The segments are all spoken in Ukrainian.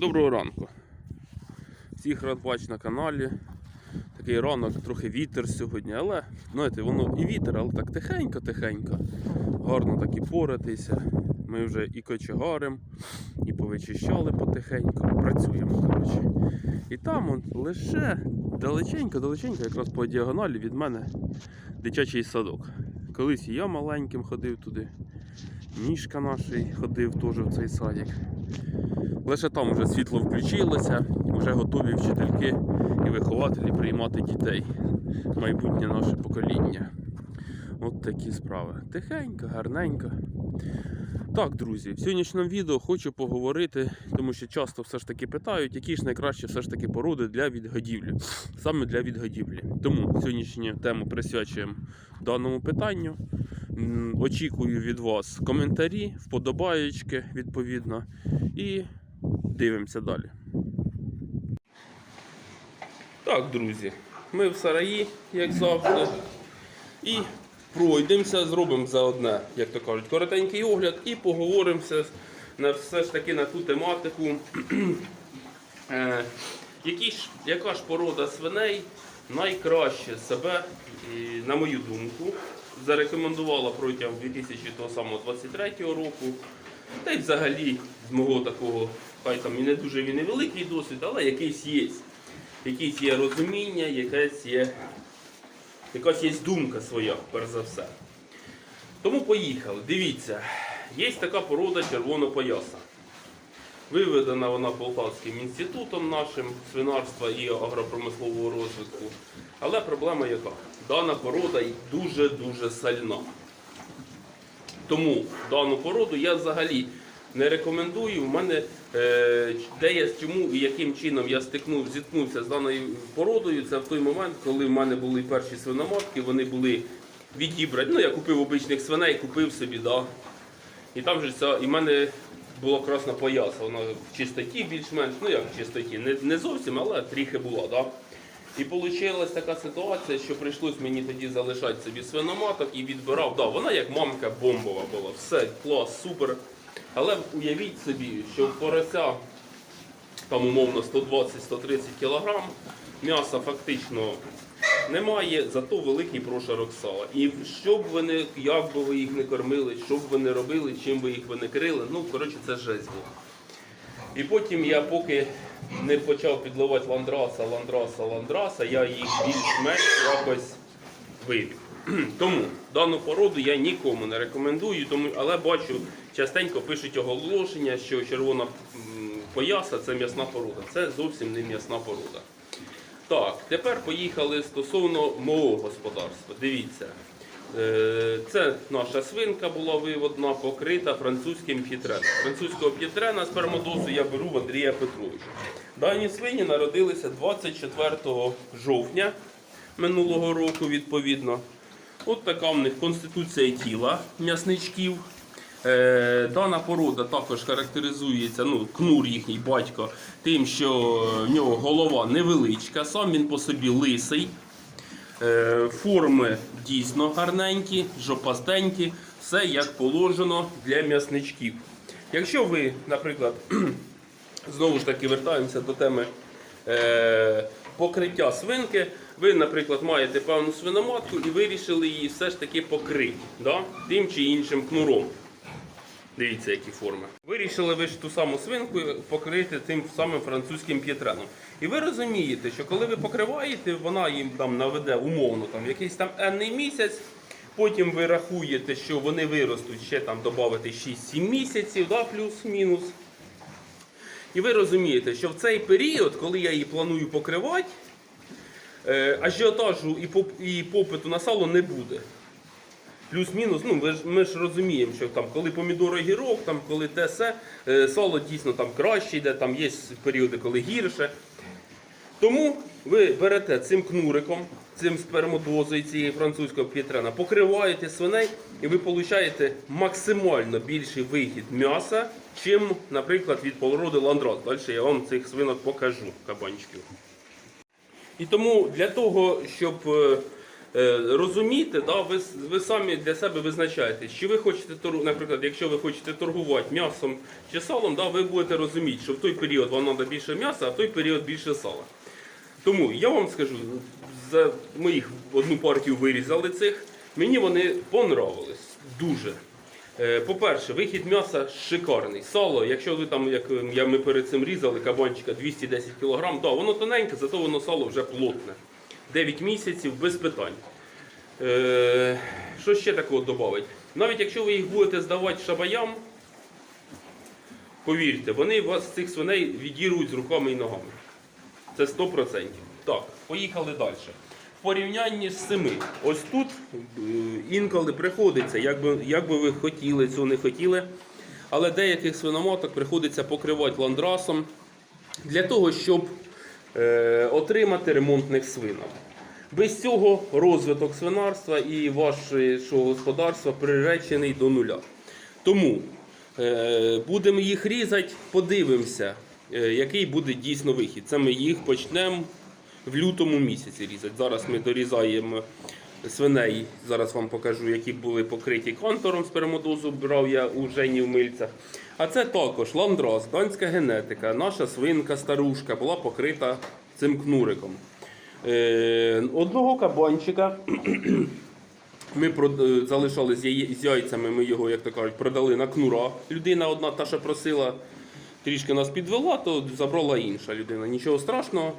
Доброго ранку. Всіх рад бачити на каналі. Такий ранок, трохи вітер сьогодні, але знаєте, воно і вітер, але так тихенько-тихенько. Гарно так і поратися. Ми вже і кочегарим, і повичищали потихеньку, працюємо, коротше. І там он, лише далеченько-далеченько, якраз по діагоналі від мене дитячий садок. Колись і я маленьким ходив туди. Мішка наш ходив теж в цей садик. Лише там вже світло включилося, вже готові вчительки і вихователі приймати дітей. Майбутнє наше покоління. От такі справи. Тихенько, гарненько. Так, друзі, в сьогоднішньому відео хочу поговорити, тому що часто все ж таки питають, які ж найкращі все ж таки породи для відгодівлі. Саме для відгодівлі. Тому сьогоднішню тему присвячуємо даному питанню. Очікую від вас коментарі, вподобаєчки, відповідно. І дивимося далі. Так, друзі, ми в сараї, як завжди. І пройдемося, зробимо заодне, як то кажуть, коротенький огляд і поговоримося на все ж таки на ту тематику. Е, які ж, яка ж порода свиней найкраще себе, на мою думку, зарекомендувала протягом 2023 року. Та й взагалі з мого такого, хай там і не дуже він і великий досвід, але якийсь є. Якийсь є розуміння, якась є, якась є думка своя, перш за все. Тому поїхали. Дивіться, є така порода червонопояса. Виведена вона Полтавським інститутом нашим свинарства і агропромислового розвитку. Але проблема яка? Дана порода дуже-дуже сальна. Тому дану породу я взагалі не рекомендую. У мене е, де я чому і яким чином я стикнув, зіткнувся з даною породою. Це в той момент, коли в мене були перші свиноматки, вони були відібрані. Ну, я купив обичних свиней, купив собі, да. І там же ця, і в мене була красна пояса, вона в чистоті більш-менш, ну як в чистоті, не, не зовсім, але трохи була. Да? І вийшла така ситуація, що прийшлось мені тоді залишати собі свиноматок і відбирав. Да, вона як мамка бомбова була. Все, клас, супер. Але уявіть собі, що порося там умовно 120-130 кг, м'яса фактично немає, зато великий прошарок сала. І що б ви не, як би ви їх не кормили, що б ви не робили, чим ви їх би не крили, ну коротше це жесть була. І потім я поки не почав підливати ландраса, ландраса, ландраса, я їх більш-менш якось вивів. Тому дану породу я нікому не рекомендую, тому, але бачу, частенько пишуть оголошення, що червона пояса це м'ясна порода. Це зовсім не м'ясна порода. Так, тепер поїхали стосовно мого господарства. Дивіться. Е, Це наша свинка була виводна, покрита французьким п'єтреном. Французького п'єтрена спермодозу я беру в Андрія Петровича. Дані свині народилися 24 жовтня минулого року, відповідно. От така в них конституція тіла м'ясничків. Е, Дана порода також характеризується, ну, кнур їхній батько, тим, що в нього голова невеличка, сам він по собі лисий. Е, Форми дійсно гарненькі, жопастенькі, все як положено для м'ясничків. Якщо ви, наприклад, знову ж таки вертаємося до теми е, покриття свинки, ви, наприклад, маєте певну свиноматку і вирішили її все ж таки покрити да? тим чи іншим кнуром. Дивіться, які форми. Вирішили ви ж ту саму свинку покрити тим самим французьким п'єтреном. І ви розумієте, що коли ви покриваєте, вона їм там наведе умовно там якийсь там енний місяць. Потім ви рахуєте, що вони виростуть ще там додати 6-7 місяців, да, плюс-мінус. І ви розумієте, що в цей період, коли я її планую покривати, е, ажіотажу і попиту на сало не буде. Плюс-мінус, ну ви ж ми ж розуміємо, що там, коли помідори гірок, там коли те все, е, сало дійсно там краще йде, там є періоди, коли гірше. Тому ви берете цим кнуриком, цим спермодозою цієї французького п'єтрена, покриваєте свиней і ви отримуєте максимально більший вихід м'яса, чим, наприклад, від породи ландрос. Далі я вам цих свинок покажу, кабанчиків. І тому для того, щоб е, е, да, ви, ви самі для себе визначаєте, чи ви хочете наприклад, якщо ви хочете торгувати м'ясом чи салом, да, ви будете розуміти, що в той період вам треба більше м'яса, а в той період більше сала. Тому я вам скажу, за ми їх одну партію вирізали цих. Мені вони понравились дуже. Е, По-перше, вихід м'яса шикарний. Сало, якщо ви там, як ми перед цим різали кабанчика 210 кг, да, воно тоненьке, зато воно сало вже плотне. 9 місяців без питань. Е, що ще такого додати? Навіть якщо ви їх будете здавати шабаям, повірте, вони вас цих свиней відірвуть з руками і ногами. Це 100%. Так, поїхали далі. В порівнянні з цими, ось тут е, інколи приходиться, як би, як би ви хотіли, цього не хотіли, але деяких свиноматок приходиться покривати ландрасом для того, щоб отримати ремонтних свинок. Без цього розвиток свинарства і вашого господарства приречений до нуля. Тому е, будемо їх різати, подивимося, е, який буде дійсно вихід. Це ми їх почнемо в лютому місяці різати. Зараз ми дорізаємо свиней. Зараз вам покажу, які були покриті контуром спермодозу, брав я у Жені в мильцях. А це також ландрас, данська генетика. Наша свинка старушка була покрита цим кнуриком. Е, одного кабанчика ми е, залишали з, яйцями, ми його, як то кажуть, продали на кнура. Людина одна, та, що просила, трішки нас підвела, то забрала інша людина. Нічого страшного.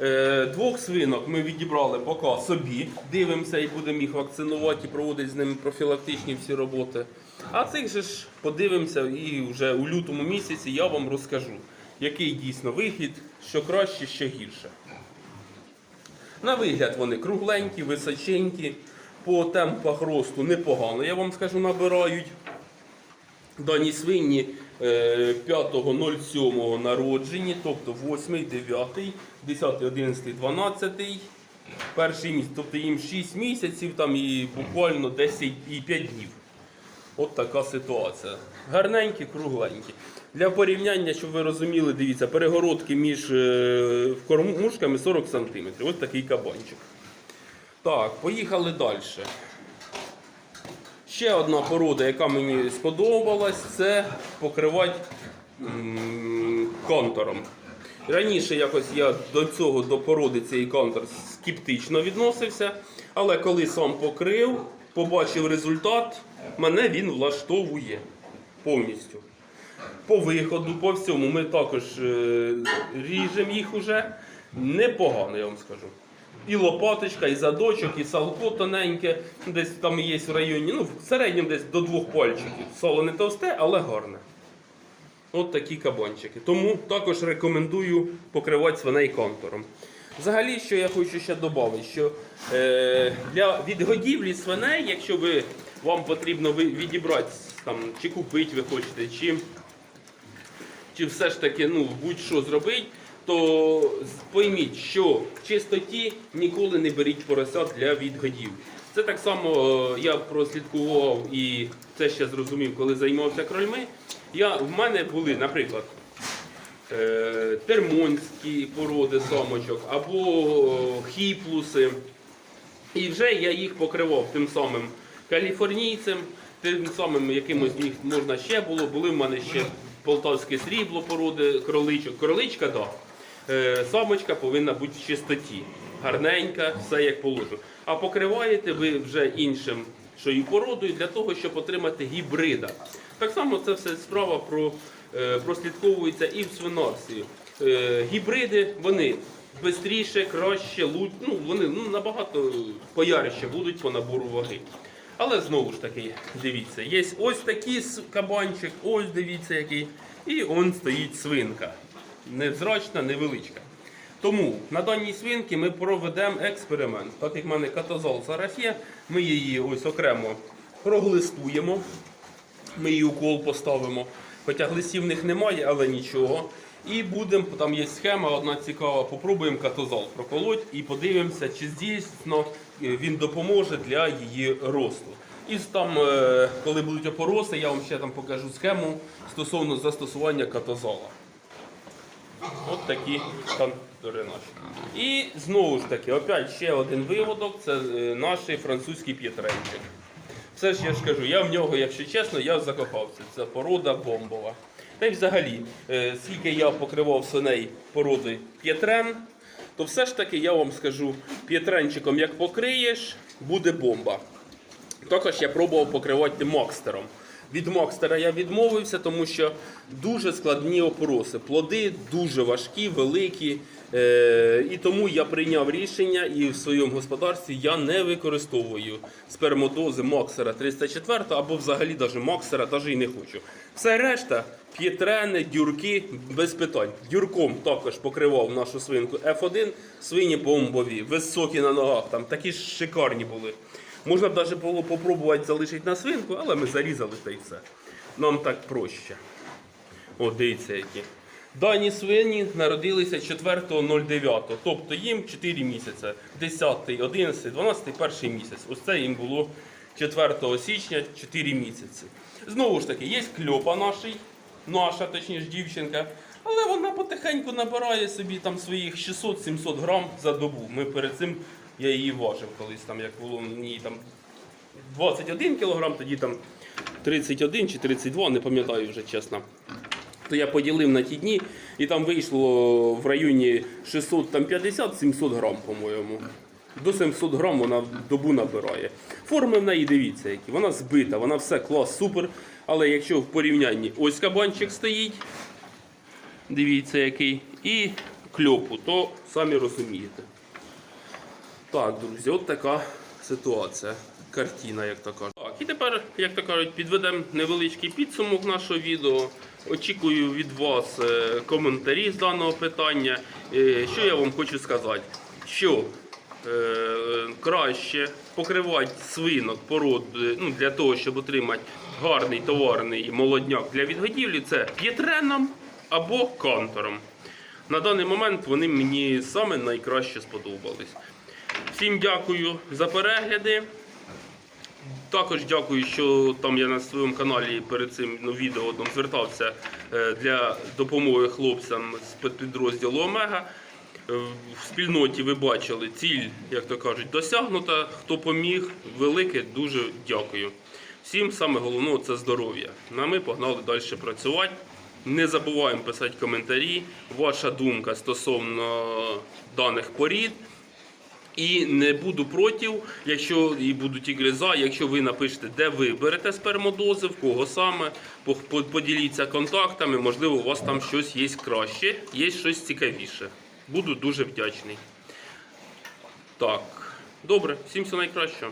Е, двох свинок ми відібрали поки собі. Дивимося і будемо їх вакцинувати і проводити з ними профілактичні всі роботи. А цих же ж подивимося і вже у лютому місяці я вам розкажу, який дійсно вихід, що краще, що гірше. На вигляд вони кругленькі, височенькі, по темпах росту непогано, я вам скажу, набирають. Дані свині е, 5.07 народжені, тобто 8, 9, 10, 11, 12, перший місяць, тобто їм 6 місяців там і буквально 10 і 5 днів. От така ситуація. Гарненькі, кругленькі. Для порівняння, щоб ви розуміли, дивіться, перегородки між е, кормушками 40 см. Ось такий кабанчик. Так, поїхали далі. Ще одна порода, яка мені сподобалась, це покривати контуром. Раніше якось я до цього, до породи цієї контур скептично відносився, але коли сам покрив, побачив результат, мене він влаштовує повністю. По виходу, по всьому, ми також е, ріжемо їх уже. Непогано, я вам скажу. І лопаточка, і задочок, і салко тоненьке, десь там є в районі, ну, в середньому десь до двох пальчиків. Соло не товсте, але гарне. От такі кабанчики. Тому також рекомендую покривати свиней контуром. Взагалі, що я хочу ще додати, що е, для відгодівлі свиней, якщо ви, вам потрібно відібрати, там, чи купити ви хочете, чи чи все ж таки ну, будь-що зробити, то пойміть, що в чистоті ніколи не беріть поросят для відгодів. Це так само е, я прослідкував і це ще зрозумів, коли займався крольми. Я, в мене були, наприклад, е, термонські породи самочок або хіплуси. І вже я їх покривав тим самим каліфорнійцем, тим самим якимось їх можна ще було. Були в мене ще полтавське срібло породи кроличок. Кроличка. Да. Самочка повинна бути в чистоті. Гарненька, все як положено. А покриваєте ви вже іншим що і породою для того, щоб отримати гібрида. Так само це все справа про, е, прослідковується і в свинарстві. Е, гібриди вони швидше, краще, лу- ну, вони ну, набагато пояріше будуть по набору ваги. Але знову ж таки, дивіться, є ось такий кабанчик, ось дивіться який, і он стоїть свинка. Невзрачна, невеличка. Тому на даній свинці ми проведемо експеримент. Так як в мене катазол зараз є, ми її ось окремо проглистуємо. Ми її укол поставимо. Хоча глистів них немає, але нічого. І будемо, там є схема одна цікава, попробуємо катозал проколоть і подивимося, чи дійсно е, він допоможе для її росту. І там, е, коли будуть опороси, я вам ще там покажу схему стосовно застосування катозала. От такі кон- наші. І знову ж таки, опять ще один виводок, це е, наш французький п'єтренчик. Все ж я ж кажу, я в нього, якщо чесно, я закохався. Це порода бомбова. Та й взагалі, е, скільки я покривав свиней породи п'єтрен, то все ж таки я вам скажу, п'єтренчиком як покриєш, буде бомба. Також я пробував покривати Макстером. Від Макстера я відмовився, тому що дуже складні опороси. Плоди дуже важкі, великі. Е, і тому я прийняв рішення і в своєму господарстві я не використовую спермодози Максера 304 або взагалі навіть Максера навіть і не хочу. Все решта п'єтрени, дюрки без питань. Дюрком також покривав нашу свинку F1, свині бомбові, високі на ногах, там такі ж шикарні були. Можна б навіть було попробувати залишити на свинку, але ми зарізали та й все. Нам так проще. О, дивіться які. Дані свині народилися 4.09, тобто їм 4 місяці. 10, 11, 12, перший місяць. Ось це їм було 4 січня 4 місяці. Знову ж таки, є кльопа наший, наша, точніше, дівчинка. Але вона потихеньку набирає собі там своїх 600-700 грам за добу. Ми перед цим я її важив колись, там, як було мені там 21 кілограм, тоді там 31 чи 32, не пам'ятаю вже чесно. То я поділив на ті дні, і там вийшло в районі 650-700 грам, по-моєму. До 700 грам вона добу набирає. Форми в неї дивіться, які. Вона збита, вона все клас, супер. Але якщо в порівнянні ось кабанчик стоїть, дивіться який, і кльопу, то самі розумієте. Так, друзі, от така ситуація. Картина, як то кажуть. Так, і тепер, як то кажуть, підведемо невеличкий підсумок нашого відео. Очікую від вас е, коментарі з даного питання. Е, Що я вам хочу сказати? Що е, краще покривати свинок пород ну, для того, щоб отримати гарний товарний молодняк для відгодівлі, це п'єтреном або кантором. На даний момент вони мені саме найкраще сподобались. Всім дякую за перегляди. Також дякую, що там я на своєму каналі перед цим ну, відео одним звертався е, для допомоги хлопцям з підрозділу Омега. Е, В спільноті ви бачили ціль, як то кажуть, досягнута. Хто поміг, велике, дуже дякую. Всім саме головне це здоров'я. А ми погнали далі працювати. Не забуваємо писати коментарі. Ваша думка стосовно даних порід. І не буду проти, якщо і будуть ігри за, якщо ви напишете, де ви берете спермодози, в кого саме, по- по- поділіться контактами, можливо, у вас там щось є краще, є щось цікавіше. Буду дуже вдячний. Так, добре, всім все найкраще.